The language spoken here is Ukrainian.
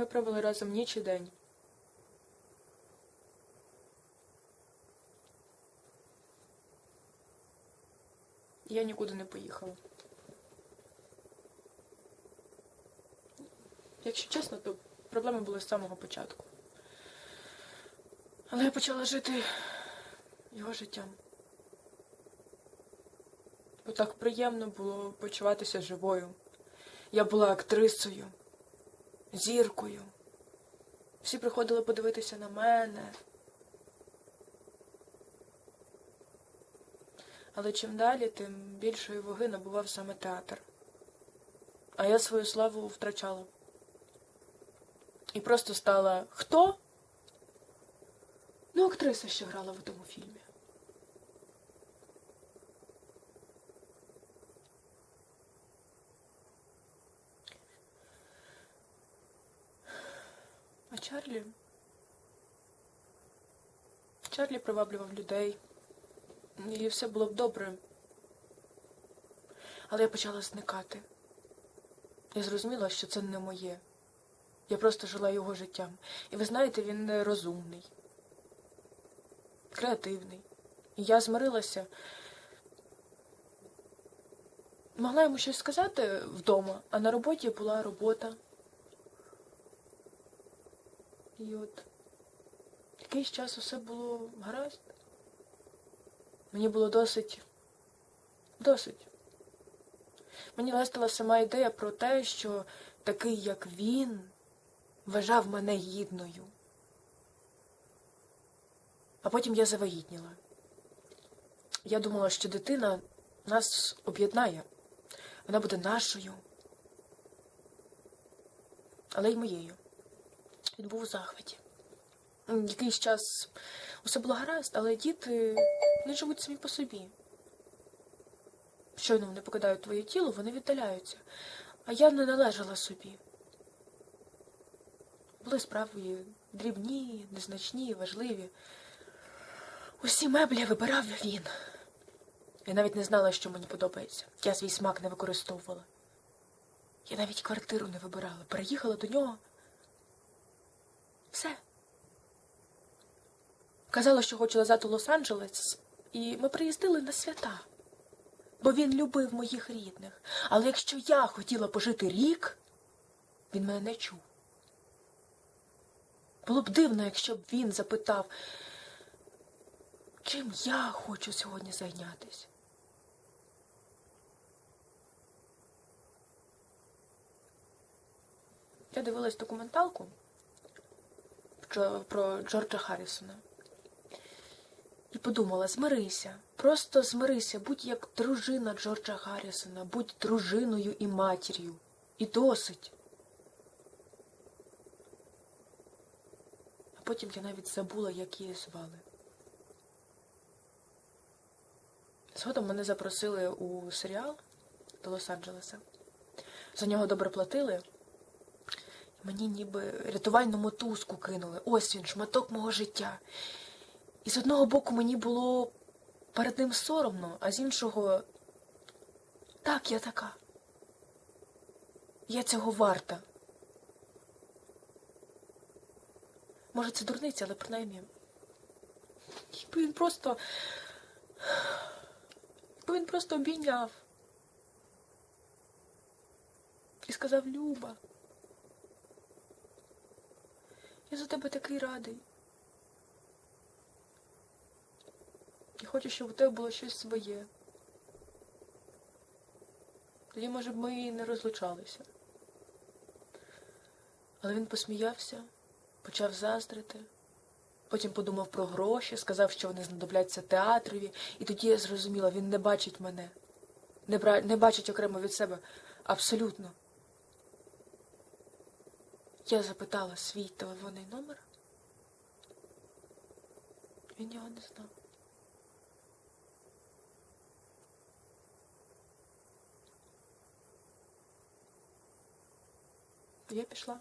Ми провели разом ніч і день. Я нікуди не поїхала. Якщо чесно, то проблеми були з самого початку. Але я почала жити його життям. Бо так приємно було почуватися живою. Я була актрисою, зіркою. Всі приходили подивитися на мене. Але чим далі, тим більшої ваги набував саме театр. А я свою славу втрачала. І просто стала хто? Ну, актриса, що грала в тому фільмі. А Чарлі. Чарлі приваблював людей. І все було б добре. Але я почала зникати. Я зрозуміла, що це не моє. Я просто жила його життям. І ви знаєте, він розумний, креативний. І я змирилася. Могла йому щось сказати вдома, а на роботі була робота. І от якийсь час усе було гаразд. Мені було досить. досить. Мені лестила сама ідея про те, що такий, як він, вважав мене гідною. А потім я завагітніла. Я думала, що дитина нас об'єднає. Вона буде нашою, але й моєю. Він був у захваті. Якийсь час усе було гаразд, але діти не живуть самі по собі. Щойно вони покидають твоє тіло, вони віддаляються. А я не належала собі. Були справи дрібні, незначні, важливі. Усі меблі вибирав він. Я навіть не знала, що мені подобається. Я свій смак не використовувала. Я навіть квартиру не вибирала. Переїхала до нього. Все. Казала, що хочу назад у Лос-Анджелес, і ми приїздили на свята. Бо він любив моїх рідних. Але якщо я хотіла пожити рік, він мене не чув. Було б дивно, якщо б він запитав, чим я хочу сьогодні зайнятися. Я дивилась документалку про, Джорджа Харрісона. І подумала, змирися, просто змирися, будь як дружина Джорджа Гаррісона, будь дружиною і матір'ю. І досить. А потім я навіть забула, як її звали. Згодом мене запросили у серіал до Лос-Анджелеса. За нього добре платили. Мені ніби рятувальну мотузку кинули. Ось він, шматок мого життя. І з одного боку мені було перед ним соромно, а з іншого так, я така. Я цього варта. Може, це дурниця, але принаймні. Якби він просто. Якби він просто обійняв. І сказав Люба. Я за тебе такий радий. І хочу, щоб у тебе було щось своє. Тоді, може б, ми і не розлучалися. Але він посміявся, почав заздрити, потім подумав про гроші, сказав, що вони знадобляться театрові, і тоді я зрозуміла, він не бачить мене, не, бра... не бачить окремо від себе абсолютно. Я запитала свій телефонний номер. Він його не знав. Я пішла.